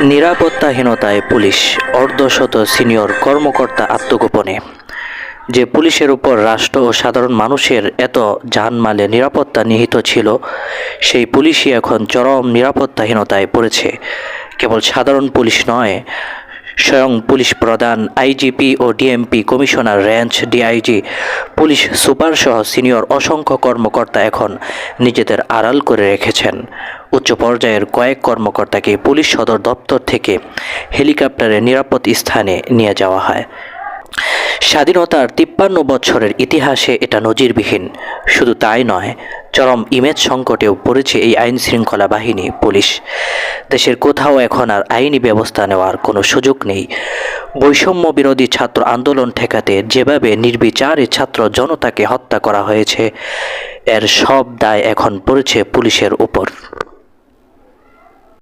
নিরাপত্তাহীনতায় পুলিশ, অর্ধশত সিনিয়র কর্মকর্তা আত্মগোপনে। যে পুলিশের উপর রাষ্ট্র ও সাধারণ মানুষের এত জানমালে নিরাপত্তা নিহিত ছিল, সেই পুলিশই এখন চরম নিরাপত্তাহীনতায় পড়েছে। কেবল সাধারণ পুলিশ নয় স্বয়ং পুলিশ প্রধান, আইজিপি ও DMP commissioner range DIG, police super সহ সিনিয়র অসংখ্য কর্মকর্তা এখন নিজেদের আড়াল করে রেখেছেন। উচ্চ পর্যায়ের কয়েক কর্মকর্তাকে পুলিশ সদর দপ্তর থেকে হেলিকপ্টারে নিরাপদ স্থানে নিয়ে যাওয়া হয়। স্বাধীনতার তিপ্পান্ন বছরের ইতিহাসে এটা নজিরবিহীন। শুধু তাই নয় চরম ইমেজ সংকটেও পড়েছে এই আইন শৃঙ্খলা বাহিনী, পুলিশ। দেশের কোথাও এখন আর আইনি ব্যবস্থা নেওয়ার কোনো সুযোগ নেই। বৈষম্য বিরোধী ছাত্র আন্দোলন ঠেকাতে যেভাবে নির্বিচারে ছাত্র জনতাকে হত্যা করা হয়েছে, এর সব দায় এখন পড়েছে পুলিশের উপর।